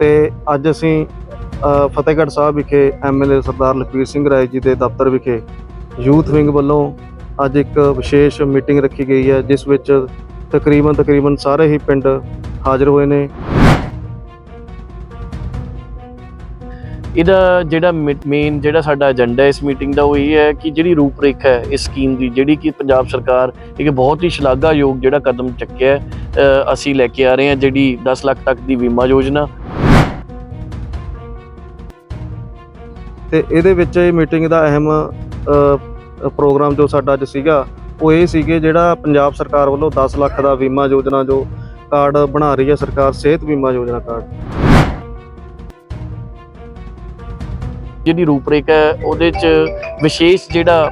ਤੇ ਅੱਜ ਅਸੀਂ ਫਤਿਹਗੜ੍ਹ ਸਾਹਿਬ ਵਿਖੇ ਐਮਐਲਏ ਸਰਦਾਰ ਲਖਵੀਰ ਸਿੰਘ ਰਾਏ ਜੀ ਦੇ ਦਫ਼ਤਰ ਵਿਖੇ ਯੂਥ ਵਿੰਗ ਵੱਲੋਂ ਅੱਜ ਇੱਕ ਵਿਸ਼ੇਸ਼ ਮੀਟਿੰਗ ਰੱਖੀ ਗਈ ਹੈ, ਜਿਸ ਵਿੱਚ ਤਕਰੀਬਨ ਤਕਰੀਬਨ ਸਾਰੇ ਹੀ ਪਿੰਡ ਹਾਜ਼ਰ ਹੋਏ ਨੇ। ਇਹਦਾ ਜਿਹੜਾ ਮੇਨ ਜਿਹੜਾ ਸਾਡਾ ਏਜੰਡਾ ਇਸ ਮੀਟਿੰਗ ਦਾ, ਉਹ ਇਹ ਹੈ ਕਿ ਜਿਹੜੀ ਰੂਪਰੇਖਾ ਹੈ ਇਸ ਸਕੀਮ ਦੀ, ਜਿਹੜੀ ਕਿ ਪੰਜਾਬ ਸਰਕਾਰ ਇੱਕ ਬਹੁਤ ਹੀ ਸ਼ਲਾਘਾਯੋਗ ਜਿਹੜਾ ਕਦਮ ਚੱਕਿਆ ਅਸੀਂ ਲੈ ਕੇ ਆ ਰਹੇ ਹਾਂ, ਜਿਹੜੀ 10 ਲੱਖ ਤੱਕ ਦੀ ਬੀਮਾ ਯੋਜਨਾ। ਤੇ ਇਹਦੇ ਵਿੱਚ ਇਹ ਮੀਟਿੰਗ ਦਾ ਅਹਿਮ ਪ੍ਰੋਗਰਾਮ ਜੋ ਸਾਡਾ ਅੱਜ ਸੀਗਾ, ਉਹ ਇਹ ਸੀਗੇ ਜਿਹੜਾ ਪੰਜਾਬ ਸਰਕਾਰ ਵੱਲੋਂ 10 ਲੱਖ ਦਾ ਬੀਮਾ ਯੋਜਨਾ ਜੋ ਕਾਰਡ ਬਣਾ ਰਹੀ ਹੈ ਸਰਕਾਰ, ਸਿਹਤ ਬੀਮਾ ਯੋਜਨਾ ਕਾਰਡ। ਜਿਹੜੀ ਰੂਪਰੇਖਾ ਹੈ, ਉਹਦੇ 'ਚ ਵਿਸ਼ੇਸ਼ ਜਿਹੜਾ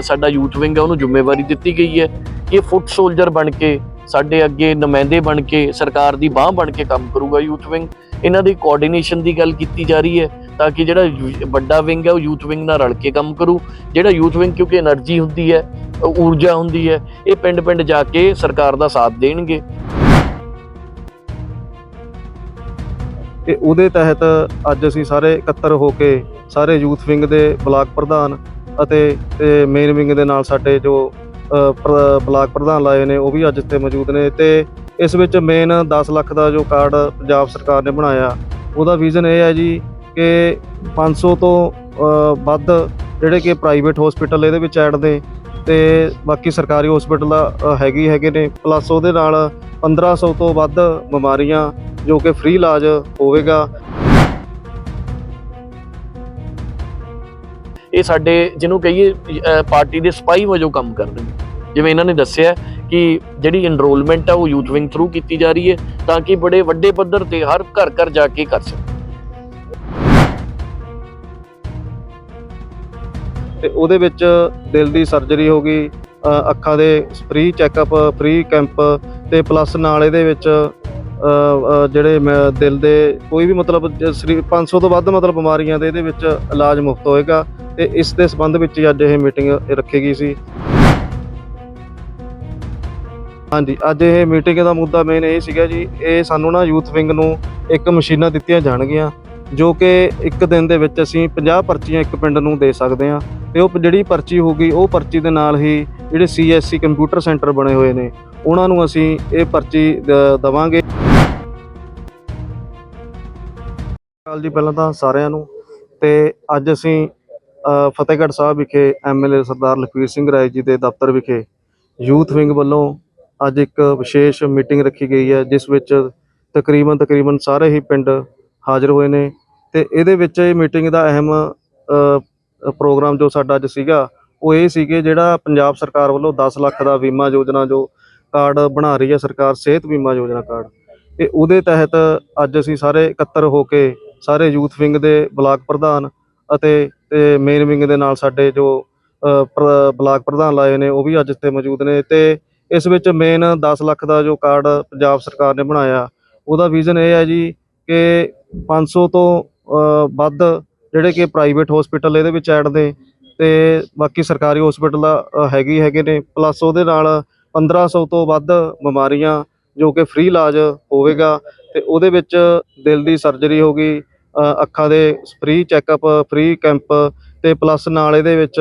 ਸਾਡਾ ਯੂਥ ਵਿੰਗ ਹੈ, ਉਹਨੂੰ ਜ਼ਿੰਮੇਵਾਰੀ ਦਿੱਤੀ ਗਈ ਹੈ ਕਿ ਇਹ ਫੁੱਟ ਸੋਲਜਰ ਬਣ ਕੇ, ਸਾਡੇ ਅੱਗੇ ਨੁਮਾਇੰਦੇ ਬਣ ਕੇ, ਸਰਕਾਰ ਦੀ ਬਾਹ ਬਣ ਕੇ ਕੰਮ ਕਰੂਗਾ ਯੂਥ ਵਿੰਗ। ਇਹਨਾਂ ਦੀ ਕੋਆਰਡੀਨੇਸ਼ਨ ਦੀ ਗੱਲ ਕੀਤੀ ਜਾ ਰਹੀ ਹੈ ਤਾਂ ਕਿ ਜਿਹੜਾ ਵੱਡਾ ਵਿੰਗ ਹੈ, ਉਹ ਯੂਥ ਵਿੰਗ ਨਾਲ ਰਲ ਕੇ ਕੰਮ ਕਰੂ। ਜਿਹੜਾ ਯੂਥ ਵਿੰਗ ਕਿਉਂਕਿ એનર્ਜੀ ਹੁੰਦੀ ਹੈ ਊਰਜਾ ਹੁੰਦੀ ਹੈ, ਇਹ ਪਿੰਡ-ਪਿੰਡ ਜਾ ਕੇ ਸਰਕਾਰ ਦਾ ਸਾਥ ਦੇਣਗੇ। ਤੇ ਉਹਦੇ ਤਹਿਤ ਅੱਜ ਅਸੀਂ ਸਾਰੇ ਇਕੱਤਰ ਹੋ ਕੇ ਸਾਰੇ ਯੂਥ ਵਿੰਗ ਦੇ ਬਲਾਕ ਪ੍ਰਧਾਨ ਅਤੇ ਮੇਨ ਵਿੰਗ ਦੇ ਨਾਲ ਸਾਡੇ ਜੋ ਬਲਾਕ ਪ੍ਰਧਾਨ ਲਾਏ ਨੇ, ਉਹ ਵੀ ਅੱਜ ਇੱਥੇ ਮੌਜੂਦ ਨੇ ਤੇ ਇਸ ਵਿੱਚ ਮੇਨ 10 ਲੱਖ ਦਾ ਜੋ ਕਾਰਡ ਪੰਜਾਬ ਸਰਕਾਰ ਨੇ ਬਣਾਇਆ, ਉਹਦਾ ਵਿਜ਼ਨ ਇਹ ਹੈ ਜੀ ਕਿ 500 ਤੋਂ ਵੱਧ ਜਿਹੜੇ ਕਿ ਪ੍ਰਾਈਵੇਟ ਹਸਪੀਟਲ ਇਹਦੇ ਵਿੱਚ ਐਡ ਦੇ ਤੇ ਬਾਕੀ ਸਰਕਾਰੀ ਹਸਪੀਟਲ ਦਾ ਹੈਗੀ ਹੈਗੇ ਨੇ ਪਲੱਸ ਉਹਦੇ ਨਾਲ 1500 ਤੋਂ ਵੱਧ ਬਿਮਾਰੀਆਂ ਜੋ ਕਿ ਫ੍ਰੀ ਇਲਾਜ ਹੋਵੇਗਾ। ਇਹ ਸਾਡੇ ਜਿਹਨੂੰ ਕਹੀਏ ਪਾਰਟੀ ਦੇ ਸਪਾਈ ਵਜੋਂ ਕੰਮ ਕਰਦੇ ਨੇ। ਜਿਵੇਂ ਇਹਨਾਂ ਨੇ ਦੱਸਿਆ ਕਿ ਜਿਹੜੀ ਐਨਰੋਲਮੈਂਟ ਆ ਉਹ ਯੂਥ ਵਿੰਗ ਥਰੂ ਕੀਤੀ ਜਾ ਰਹੀ ਹੈ ਤਾਂ ਕਿ ਬੜੇ ਵੱਡੇ ਪੱਧਰ ਤੇ ਹਰ ਘਰ ਘਰ ਜਾ ਕੇ ਕਰ ਸਕਣ। ਤੇ ਉਹਦੇ ਵਿੱਚ ਦਿਲ ਦੀ ਸਰਜਰੀ ਹੋ ਗਈ ਅੱਖਾਂ ਦੇ ਫ੍ਰੀ ਚੈੱਕਅਪ ਫ੍ਰੀ ਕੈਂਪ ਤੇ ਪਲੱਸ ਨਾਲ ਇਹਦੇ ਵਿੱਚ ਜਿਹੜੇ ਮ- ਦਿਲ ਦੇ ਕੋਈ ਵੀ ਮਤਲਬ ਜ- ਸਰੀ 500 ਤੋਂ ਵੱਧ ਮਤਲਬ ਬਿਮਾਰੀਆਂ ਦੇ ਇਹਦੇ ਵਿੱਚ ਇਲਾਜ ਮੁਫਤ ਹੋਏਗਾ ਤੇ ਇਸ ਦੇ ਸੰਬੰਧ ਵਿੱਚ ਹੀ ਅੱਜ ਇਹ ਮੀਟਿੰਗ ਰੱਖੀ ਗਈ ਸੀ। ਹਾਂਜੀ, ਅੱਜ ਇਹ ਮੀਟਿੰਗ ਦਾ ਮੁੱਦਾ ਮੇਨ ਇਹ ਸੀਗਾ ਜੀ, ਇਹ ਸਾਨੂੰ ਨਾ ਯੂਥ ਵਿੰਗ ਨੂੰ ਇੱਕ ਮਸ਼ੀਨਾਂ ਦਿੱਤੀਆਂ ਜਾਣਗੀਆਂ, ਜੋ ਕਿ ਇੱਕ ਦਿਨ ਦੇ ਵਿੱਚ ਅਸੀਂ 50 ਪਰਚੀਆਂ ਇੱਕ ਪਿੰਡ ਨੂੰ ਦੇ ਸਕਦੇ ਹਾਂ ਤੇ ਉਹ ਜਿਹੜੀ ਪਰਚੀ ਹੋਊਗੀ, ਉਹ ਪਰਚੀ ਦੇ ਨਾਲ ਹੀ ਜਿਹੜੇ ਸੀਐਸਸੀ ਕੰਪਿਊਟਰ ਸੈਂਟਰ ਬਣੇ ਹੋਏ ਨੇ, ਉਹਨਾਂ ਨੂੰ ਅਸੀਂ ਇਹ ਪਰਚੀ ਦ- ਦਵਾਂਗੇ। ਕਾਲ ਜੀ ਪਹਿਲਾਂ ਤਾਂ ਸਾਰਿਆਂ ਨੂੰ ਤੇ ਅੱਜ ਅਸੀਂ ਫਤਿਹਗੜ੍ਹ ਸਾਹਿਬ ਵਿਖੇ ਐਮਐਲਏ ਸਰਦਾਰ ਲਖਵੀਰ ਸਿੰਘ ਰਾਏ ਜੀ ਦੇ ਦਫ਼ਤਰ ਵਿਖੇ ਯੂਥ ਵਿੰਗ ਵੱਲੋਂ ਅੱਜ ਇੱਕ ਵਿਸ਼ੇਸ਼ ਮੀਟਿੰਗ ਰੱਖੀ ਗਈ ਹੈ, ਜਿਸ ਵਿੱਚ ਤਕਰੀਬਨ ਤਕਰੀਬਨ ਸਾਰੇ ਹੀ ਪਿੰਡ ਹਾਜ਼ਰ ਹੋਏ ਨੇ ਤੇ ਇਹਦੇ ਵਿੱਚ ਇਹ ਮੀਟਿੰਗ ਦਾ ਅਹਿਮ ਪ੍ਰੋਗਰਾਮ ਜੋ ਸਾਡਾ ਅੱਜ ਸੀਗਾ, ਉਹ ਇਹ ਸੀਗੇ ਜਿਹੜਾ ਪੰਜਾਬ ਸਰਕਾਰ ਵੱਲੋਂ 10 ਲੱਖ ਦਾ ਬੀਮਾ ਯੋਜਨਾ ਜੋ ਕਾਰਡ ਬਣਾ ਰਹੀ ਹੈ ਸਰਕਾਰ, ਸਿਹਤ ਬੀਮਾ ਯੋਜਨਾ ਕਾਰਡ। ਤੇ ਉਹਦੇ ਤਹਿਤ ਅੱਜ ਅਸੀਂ ਸਾਰੇ ਇਕੱਤਰ ਹੋ ਕੇ ਸਾਰੇ ਯੂਥ ਵਿੰਗ ਦੇ ਬਲਾਕ ਪ੍ਰਧਾਨ ਅਤੇ, ਤੇ ਮੇਨ ਵਿੰਗ ਦੇ ਨਾਲ ਸਾਡੇ ਜੋ ਬਲਾਕ ਪ੍ਰਧਾਨ ਲਾਏ ਨੇ, ਉਹ ਵੀ ਅੱਜ ਇੱਥੇ ਮੌਜੂਦ ਨੇ ਤੇ ਇਸ ਵਿੱਚ ਮੇਨ 10 ਲੱਖ ਦਾ ਜੋ ਕਾਰਡ ਪੰਜਾਬ ਸਰਕਾਰ ਨੇ ਬਣਾਇਆ, ਉਹਦਾ ਵਿਜ਼ਨ ਇਹ ਹੈ ਜੀ ਕਿ 500 ਤੋਂ ਵੱਧ ਜਿਹੜੇ ਕਿ ਪ੍ਰਾਈਵੇਟ ਹਸਪੀਟਲ ਇਹਦੇ ਵਿੱਚ ਐਡ ਨੇ ਤੇ ਬਾਕੀ ਸਰਕਾਰੀ ਹਸਪੀਟਲ ਦਾ ਹੈਗੀ ਹੈਗੇ ਨੇ ਪਲੱਸ ਉਹਦੇ ਨਾਲ 1500 ਤੋਂ ਵੱਧ ਬਿਮਾਰੀਆਂ ਜੋ ਕਿ ਫ੍ਰੀ ਇਲਾਜ ਹੋਵੇਗਾ ਤੇ ਉਹਦੇ ਵਿੱਚ ਦਿਲ ਦੀ ਸਰਜਰੀ ਹੋ ਗਈ ਅੱਖਾਂ ਦੇ ਫ੍ਰੀ ਚੈੱਕਅਪ ਫ੍ਰੀ ਕੈਂਪ ਤੇ ਪਲੱਸ ਨਾਲ ਇਹਦੇ ਵਿੱਚ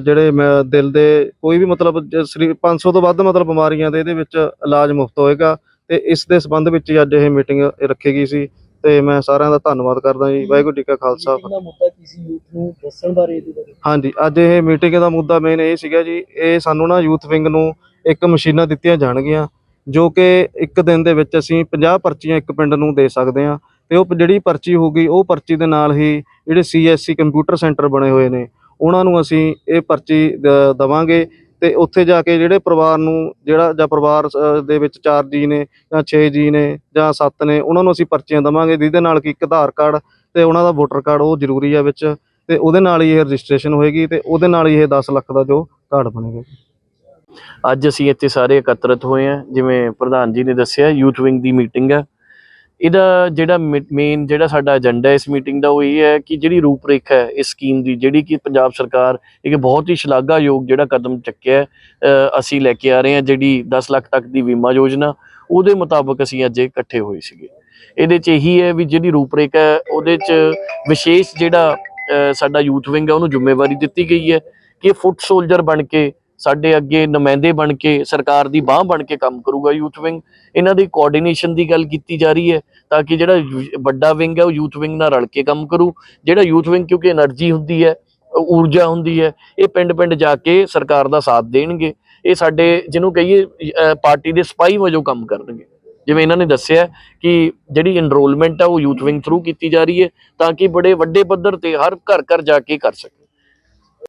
ਜਿਹੜੇ ਮ- ਦਿਲ ਦੇ ਕੋਈ ਵੀ ਮਤਲਬ ਜ- ਸਰੀ 500 ਤੋਂ ਵੱਧ ਮਤਲਬ ਬਿਮਾਰੀਆਂ ਦੇ ਇਹਦੇ ਵਿੱਚ ਇਲਾਜ ਮੁਫਤ ਹੋਏਗਾ ਤੇ ਇਸ ਦੇ ਸੰਬੰਧ ਵਿੱਚ ਅੱਜ ਇਹ ਮੀਟਿੰਗ ਰੱਖੀ ਗਈ ਸੀ ਤੇ ਮੈਂ ਸਾਰਿਆਂ ਦਾ ਧੰਨਵਾਦ ਕਰਦਾ ਜੀ। ਵਾਹਿਗੁਰੂ ਜੀ ਕਾ ਖਾਲਸਾ। ਮੀਟਿੰਗ ਦਾ ਮੁੱਦਾ ਕੀ ਸੀ? ਯੂਥ ਨੂੰ ਦੱਸਣ ਬਾਰੇ ਇਹਦੇ ਬਾਰੇ? ਹਾਂਜੀ ਅੱਜ ਇਹ ਮੀਟਿੰਗ ਦਾ ਮੁੱਦਾ ਮੇਨ ਇਹ ਸੀਗਾ ਜੀ ਇਹ ਸਾਨੂੰ ਨਾ ਯੂਥ ਵਿੰਗ ਨੂੰ ਇੱਕ ਮਸ਼ੀਨਾਂ ਦਿੱਤੀਆਂ ਜਾਣਗੀਆਂ ਜੋ ਕਿ ਇੱਕ ਦਿਨ ਦੇ ਵਿੱਚ ਅਸੀਂ 50 ਪਰਚੀਆਂ ਇੱਕ ਪਿੰਡ ਨੂੰ ਦੇ ਸਕਦੇ ਹਾਂ ਤੇ ਉਹ ਜਿਹੜੀ ਪਰਚੀ ਹੋਊਗੀ ਉਹ ਪਰਚੀ ਦੇ ਨਾਲ ਹੀ ਜਿਹੜੇ ਸੀਐਸਸੀ ਕੰਪਿਊਟਰ ਸੈਂਟਰ ਬਣੇ ਹੋਏ ਨੇ ਉਹਨਾਂ ਨੂੰ ਅਸੀਂ ਇਹ ਪਰਚੀ ਦ- ਦਵਾਂਗੇ ਤੇ ਉੱਥੇ ਜਾ ਕੇ ਜਿਹੜੇ ਪਰਿਵਾਰ ਨੂੰ ਜਿਹੜਾ ਜਾਂ ਪਰਿਵਾਰ ਦੇ ਵਿੱਚ ਚਾਰ ਜੀ ਨੇ ਜਾਂ 6 ਜੀ ਨੇ ਜਾਂ 7 ਨੇ ਉਹਨਾਂ ਨੂੰ ਅਸੀਂ ਪਰਚੀਆਂ ਦਵਾਂਗੇ ਜਿਹਦੇ ਨਾਲ ਕਿ ਇੱਕ ਆਧਾਰ ਕਾਰਡ ਤੇ ਉਹਨਾਂ ਦਾ ਵੋਟਰ ਕਾਰਡ ਉਹ ਜ਼ਰੂਰੀ ਆ ਵਿੱਚ ਤੇ ਉਹਦੇ ਨਾਲ ਹੀ ਇਹ ਰਜਿਸਟ੍ਰੇਸ਼ਨ ਹੋਏਗੀ ਤੇ ਉਹਦੇ ਨਾਲ ਹੀ ਇਹ 10 ਲੱਖ ਦਾ ਜੋ ਕਾਰਡ ਬਣੇਗਾ ਅੱਜ ਅਸੀਂ ਇੱਥੇ ਸਾਰੇ ਇਕੱਤਰਿਤ ਹੋਏ ਹਾਂ, ਜਿਵੇਂ ਪ੍ਰਧਾਨ ਜੀ ਨੇ ਦੱਸਿਆ, ਯੂਥ ਵਿੰਗ ਦੀ ਮੀਟਿੰਗ ਹੈ। ਇਹਦਾ ਜਿਹੜਾ ਮੇਨ ਜਿਹੜਾ ਸਾਡਾ ਏਜੰਡਾ ਇਸ ਮੀਟਿੰਗ ਦਾ ਉਹ ਇਹ ਹੈ ਕਿ ਜਿਹੜੀ ਰੂਪਰੇਖਾ ਹੈ ਇਸ ਸਕੀਮ ਦੀ, ਜਿਹੜੀ ਕਿ ਪੰਜਾਬ ਸਰਕਾਰ ਇੱਕ ਬਹੁਤ ਹੀ ਸ਼ਲਾਘਾਯੋਗ ਜਿਹੜਾ ਕਦਮ ਚੱਕਿਆ ਅਸੀਂ ਲੈ ਕੇ ਆ ਰਹੇ ਹਾਂ ਜਿਹੜੀ 10 ਲੱਖ ਤੱਕ ਦੀ ਬੀਮਾ ਯੋਜਨਾ, ਉਹਦੇ ਮੁਤਾਬਕ ਅਸੀਂ ਅੱਜ ਇਕੱਠੇ ਹੋਏ ਸੀਗੇ। ਇਹਦੇ 'ਚ ਇਹੀ ਹੈ ਵੀ ਜਿਹੜੀ ਰੂਪਰੇਖਾ ਹੈ ਉਹਦੇ 'ਚ ਵਿਸ਼ੇਸ਼ ਜਿਹੜਾ ਸਾਡਾ ਯੂਥ ਵਿੰਗ ਹੈ ਉਹਨੂੰ ਜ਼ਿੰਮੇਵਾਰੀ ਦਿੱਤੀ ਗਈ ਹੈ ਕਿ ਇਹ ਫੁੱਟ ਸੋਲਜਰ ਬਣ ਕੇ ਸਾਡੇ ਅੱਗੇ ਨੁਮਾਇंदे ਬਣ ਕੇ, ਸਰਕਾਰ ਦੀ ਬਾਹ ਬਣ ਕੇ ਕੰਮ ਕਰੂਗਾ ਯੂਥ ਵਿੰਗ। ਇਹਨਾਂ ਦੀ ਕੋਆਰਡੀਨੇਸ਼ਨ ਦੀ ਗੱਲ ਕੀਤੀ ਜਾ ਰਹੀ ਹੈ ਤਾਂ ਕਿ ਜਿਹੜਾ ਵੱਡਾ ਵਿੰਗ ਹੈ, ਉਹ ਯੂਥ ਵਿੰਗ ਨਾਲ ਰਲ ਕੇ ਕੰਮ ਕਰੂ। ਜਿਹੜਾ ਯੂਥ ਵਿੰਗ ਕਿਉਂਕਿ એનર્ਜੀ ਹੁੰਦੀ ਹੈ ਊਰਜਾ ਹੁੰਦੀ ਹੈ, ਇਹ ਪਿੰਡ-ਪਿੰਡ ਜਾ ਕੇ ਸਰਕਾਰ ਦਾ ਸਾਥ ਦੇਣਗੇ। ਇਹ ਸਾਡੇ, ਜਿਹਨੂੰ ਕਹੀਏ ਪਾਰਟੀ ਦੇ ਸਪਾਈ ਵਜੋਂ ਕੰਮ ਕਰਨਗੇ। ਜਿਵੇਂ ਇਹਨਾਂ ਨੇ ਦੱਸਿਆ ਕਿ ਜਿਹੜੀ ਇਨਰੋਲਮੈਂਟ ਆ, ਉਹ ਯੂਥ ਵਿੰਗ ਥਰੂ ਕੀਤੀ ਜਾ ਰਹੀ ਹੈ ਤਾਂ ਕਿ ਬੜੇ ਵੱਡੇ ਪੱਧਰ ਤੇ ਹਰ ਘਰ ਘਰ ਜਾ ਕੇ ਕਰ ਸਕੇ।